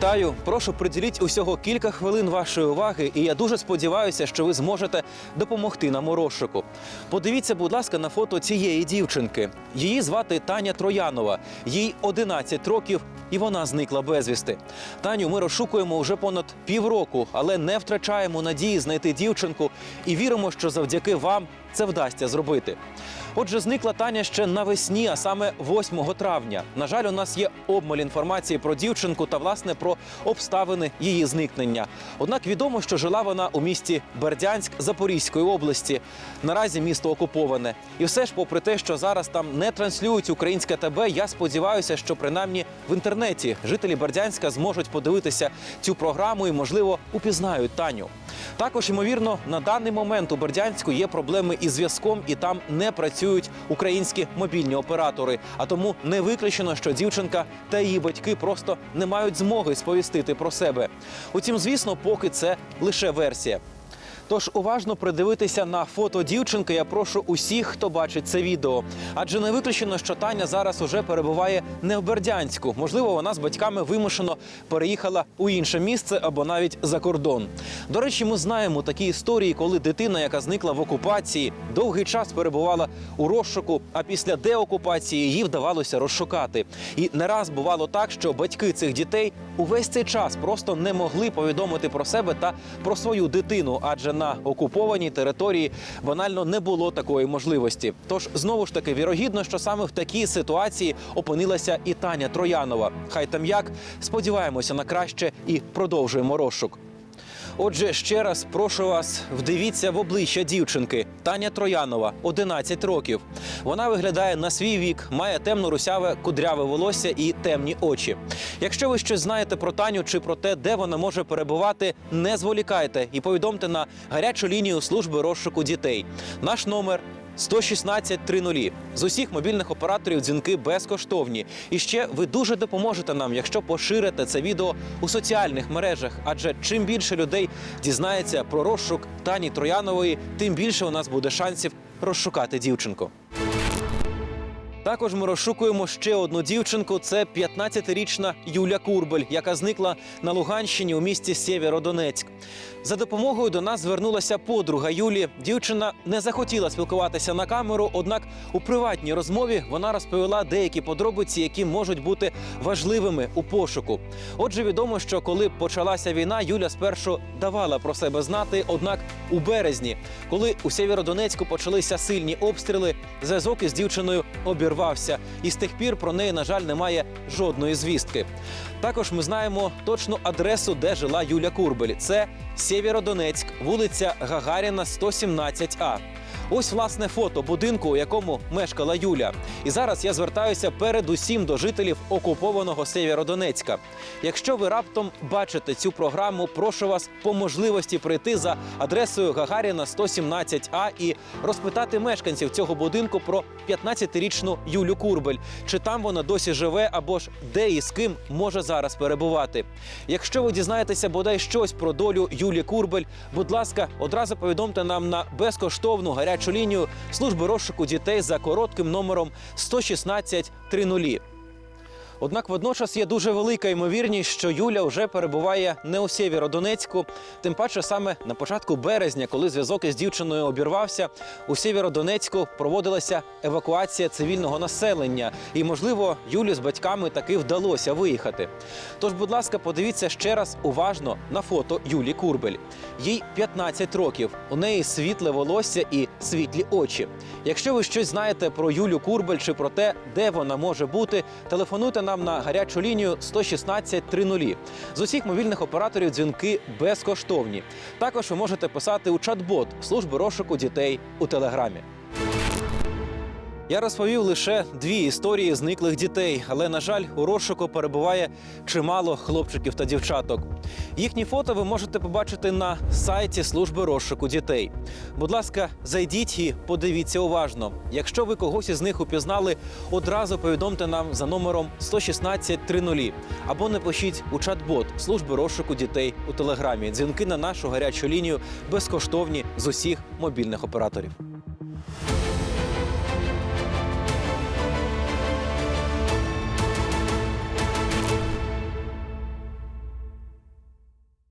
Вітаю! Прошу приділіть усього кілька хвилин вашої уваги, і я дуже сподіваюся, що ви зможете допомогти нам у розшуку. Подивіться, будь ласка, на фото цієї дівчинки. Її звати Таня Троянова. Їй 11 років, і вона зникла безвісти. Таню ми розшукуємо вже понад півроку, але не втрачаємо надії знайти дівчинку і віримо, що завдяки вам це вдасться зробити. Отже, зникла Таня ще навесні, а саме 8 травня. На жаль, у нас є обмаль інформації про дівчинку та власне про обставини її зникнення. Однак відомо, що жила вона у місті Бердянськ Запорізької області. Наразі місто окуповане. І все ж, попри те, що зараз там не транслюють українське ТБ, я сподіваюся, що принаймні в інтернеті жителі Бердянська зможуть подивитися цю програму і, можливо, упізнають Таню. Також, ймовірно, на даний момент у Бердянську є проблеми із зв'язком, і там не працюють українські мобільні оператори. А тому не виключено, що дівчинка та її батьки просто не мають змоги сповістити про себе. Утім, звісно, поки це лише версія. Тож уважно придивитися на фото дівчинки. Я прошу усіх, хто бачить це відео. Адже не виключено, що Таня зараз уже перебуває не в Бердянську. Можливо, вона з батьками вимушено переїхала у інше місце або навіть за кордон. До речі, ми знаємо такі історії, коли дитина, яка зникла в окупації, довгий час перебувала у розшуку, а після деокупації її вдавалося розшукати. І не раз бувало так, що батьки цих дітей увесь цей час просто не могли повідомити про себе та про свою дитину, адже на окупованій території банально не було такої можливості. Тож знову ж таки вірогідно, що саме в такій ситуації опинилася і Таня Троянова. Хай там як сподіваємося на краще і продовжуємо розшук. Отже, ще раз прошу вас, вдивіться в обличчя дівчинки Таня Троянова, 11 років. Вона виглядає на свій вік, має темно-русяве кудряве волосся і темні очі. Якщо ви щось знаєте про Таню чи про те, де вона може перебувати, не зволікайте і повідомте на гарячу лінію служби розшуку дітей. Наш номер 116 30. З усіх мобільних операторів дзвінки безкоштовні. І ще ви дуже допоможете нам, якщо поширите це відео у соціальних мережах. Адже чим більше людей дізнається про розшук Тані Троянової, тим більше у нас буде шансів розшукати дівчинку. Також ми розшукуємо ще одну дівчинку. Це 15-річна Юля Курбель, яка зникла на Луганщині у місті Сєвєродонецьк. За допомогою до нас звернулася подруга Юлі. Дівчина не захотіла спілкуватися на камеру, однак у приватній розмові вона розповіла деякі подробиці, які можуть бути важливими у пошуку. Отже, відомо, що коли почалася війна, Юля спершу давала про себе знати. Однак у березні, коли у Сєвєродонецьку почалися сильні обстріли, зв'язок із дівчиною обірвався, і з тих пір про неї, на жаль, немає жодної звістки. Також ми знаємо точну адресу, де жила Юля Курбель. Це Сєвєродонецьк, вулиця Гагаріна, 117А. Ось власне фото будинку, у якому мешкала Юля. І зараз я звертаюся передусім до жителів окупованого Сєвєродонецька. Якщо ви раптом бачите цю програму, прошу вас по можливості прийти за адресою Гагаріна 117А і розпитати мешканців цього будинку про 15-річну Юлю Курбель, чи там вона досі живе, або ж де і з ким може зараз перебувати. Якщо ви дізнаєтеся бодай щось про долю Юлі Курбель, будь ласка, одразу повідомте нам на безкоштовну гарячу лінію служби розшуку дітей за коротким номером 116 30. Однак водночас є дуже велика ймовірність, що Юля вже перебуває не у Сєвєродонецьку. Тим паче, саме на початку березня, коли зв'язок із дівчиною обірвався, у Сєвєродонецьку проводилася евакуація цивільного населення, і, можливо, Юлі з батьками таки вдалося виїхати. Тож, будь ласка, подивіться ще раз уважно на фото Юлі Курбель. Їй 15 років. У неї світле волосся і світлі очі. Якщо ви щось знаєте про Юлю Курбель чи про те, де вона може бути, телефонуйте нам на гарячу лінію 116 30. З усіх мобільних операторів дзвінки безкоштовні. Також ви можете писати у чат-бот служби розшуку дітей у телеграмі. Я розповів лише дві історії зниклих дітей, але на жаль, у розшуку перебуває чимало хлопчиків та дівчаток. Їхні фото ви можете побачити на сайті служби розшуку дітей. Будь ласка, зайдіть і подивіться уважно. Якщо ви когось із них упізнали, одразу повідомте нам за номером 116 30 або напишіть у чат-бот служби розшуку дітей у телеграмі. Дзвінки на нашу гарячу лінію безкоштовні з усіх мобільних операторів.